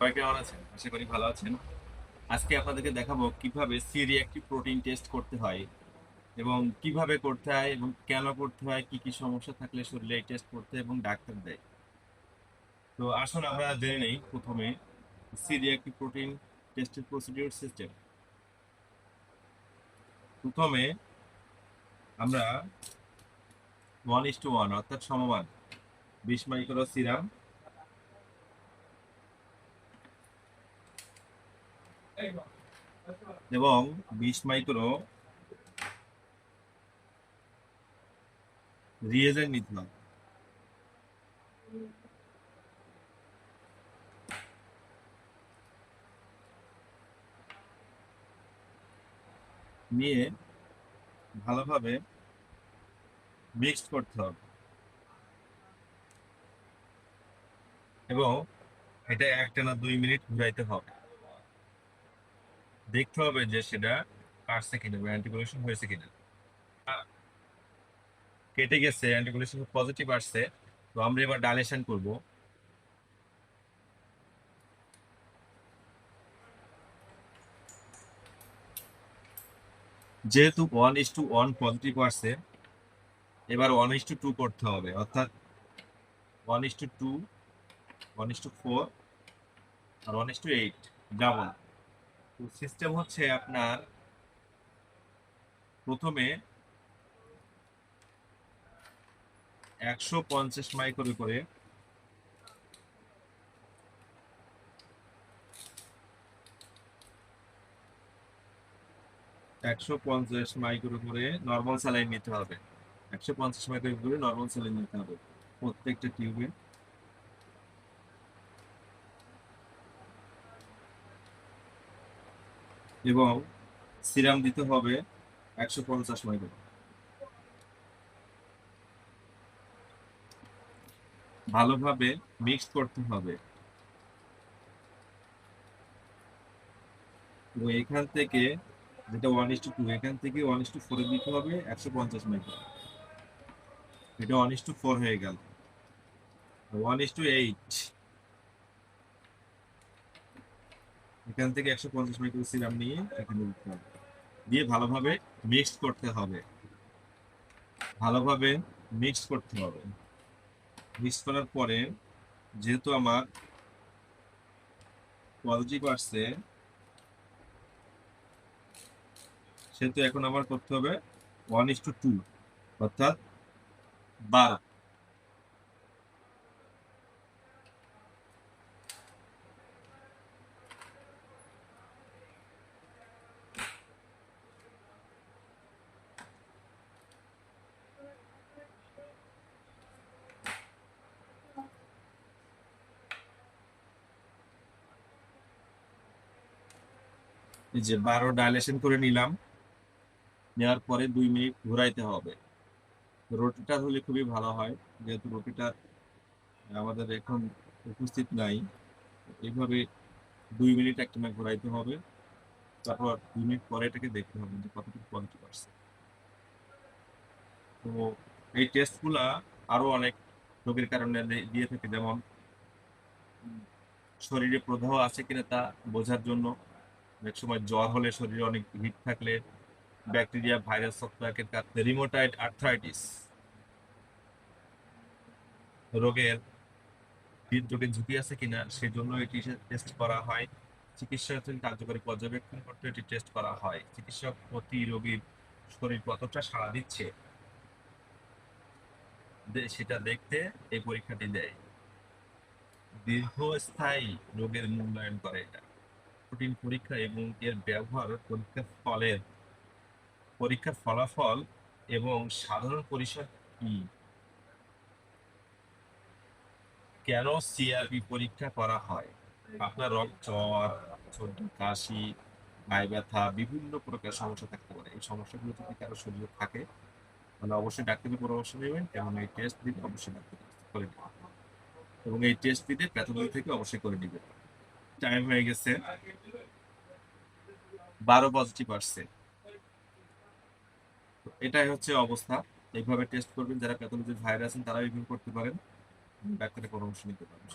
সবাই কেমন আছেন? আশা করি ভালো আছেন। আজকে আপনাদেরকে দেখাবো কীভাবে সি রিঅ্যাক্টিভ প্রোটিন টেস্ট করতে হয় এবং কীভাবে করতে হয় এবং কেন করতে হয়, কি কি সমস্যা থাকলে শরীরে টেস্ট করতে এবং ডাক্তার দেয়। তো আসুন আমরা জেনে নেই প্রথমে সি রিঅ্যাক্টিভ প্রোটিন টেস্টের প্রসিডিউর সিস্টেম। প্রথমে আমরা ওয়ান ইস টু ওয়ান অর্থাৎ সমমান বিশ মাইক্রো সিরাম এবং বিশ মাইক্রো রিয়েজেন্ট নিতে হবে নিয়ে ভালোভাবে মিক্সড করতে হবে। এবং এটা একটা না দুই মিনিট ঘুরাইতে হবে। দেখতে হবে যে সেটা কাটছে কিনা অ্যান্টিকুলেশন হয়েছে কিনা। কেটে গেছে অ্যান্টিকুলেশন পজিটিভ আসছে। তো আমরা এবার ডাইলেশন করব। যেহেতু one is to one positive আসছে, এবার ওয়ান ইস টু টু করতে হবে। অর্থাৎ one is to two one is to four R one is to eight double system হচ্ছে আপনার প্রথমে একশো পঞ্চাশ মাইক্রো করে একশো পঞ্চাশ মাইক্রো করে নর্মাল স্যালাইন নিতে হবে। একশো পঞ্চাশ মাইক্রো করে নর্মাল স্যালাইন নিতে হবে প্রত্যেকটা টিউবে। এবং সিরাম দিতে হবে একশো পঞ্চাশ মাইক্রো ভালোভাবে মিক্স করতে হবে। তো এখান থেকে যেটা ওয়ান ইস টু টু এখান থেকে ওয়ান ইস টু ফোরে দিতে হবে একশো পঞ্চাশ মাইক্রো এটা ওয়ান ইস টু ফোর হয়ে গেল। ওয়ান ইস টু এইট এখান থেকে একশো পঞ্চাশ মাইক্রো সিরাম নিয়ে এখানে দিতে হবে। দিয়ে ভালোভাবে মিক্স করতে হবে। ভালোভাবে মিক্স করতে হবে। মিক্স করার পরে যেহেতু আমার পজিটিভ আসছে সেহেতু এখন আমার করতে হবে ওয়ান ইস টু টু অর্থাৎ বারো। যে বারো ডাইলেশন করে নিলাম, নেওয়ার পরে দুই মিনিট ঘুরাইতে হবে। রুটিটা হলে খুবই ভালো হয়, যেহেতু রুটিটা আমাদের এখন উপস্থিত নাই। এইভাবে দুই মিনিট একটা ঘুরাইতে হবে, তারপর দুই মিনিট পরে এটাকে দেখতে হবে যে কতটুকু পজিটিভ আসছে তো এই টেস্টগুলা আরও অনেক রোগের কারণে দিয়ে থাকে, যেমন শরীরে প্রদাহ আছে কিনা তা বোঝার জন্য অনেক সময় জ্বর হলে শরীরে অনেক হিট থাকলে ব্যাকটেরিয়া, ভাইরাস ছত্রাকের কারণে রিমোটাইড আর্থ্রাইটিস রোগের হৃদরোগের ঝুঁকি আছে কিনা সেজন্য এটি টেস্ট করা হয়। চিকিৎসা কার্যকরী পর্যবেক্ষণ করতে এটি টেস্ট করা হয়। চিকিৎসক প্রতি রোগীর শরীর কতটা সাড়া দিচ্ছে সেটা দেখতে এই পরীক্ষাটি দেয়। দীর্ঘস্থায়ী রোগের মূল্যায়ন করে এটা। প্রোটিন পরীক্ষা এবং এর ব্যবহার পরীক্ষার ফলের পরীক্ষার ফলাফল এবং সাধারণ পরিসর কি? কেন সিআরপি পরীক্ষা করা হয়? আপনার রক্ত, জ্বর, সর্দি, কাশি গায়ে ব্যথা, বিভিন্ন প্রকার সমস্যা থাকতে পারে। এই সমস্যাগুলো যদি কারও শরীরে থাকে, তাহলে অবশ্যই ডাক্তারের পরামর্শ নেবেন এবং এই টেস্ট দিতে অবশ্যই ডাক্তার করে নেবেন। এবং এই টেস্ট দিতে প্যাথোলজি থেকে অবশ্যই করে নেবেন। টাইম হয়ে গেছে। বারো পজিটিভ আসছে। এটাই হচ্ছে অবস্থা। এইভাবে টেস্ট করবেন, যারা প্যাথোলজির ভাইরাস আছেন তারা এইভাবে করতে পারেন। ডাক্তারের পরামর্শ নিতে পারেন।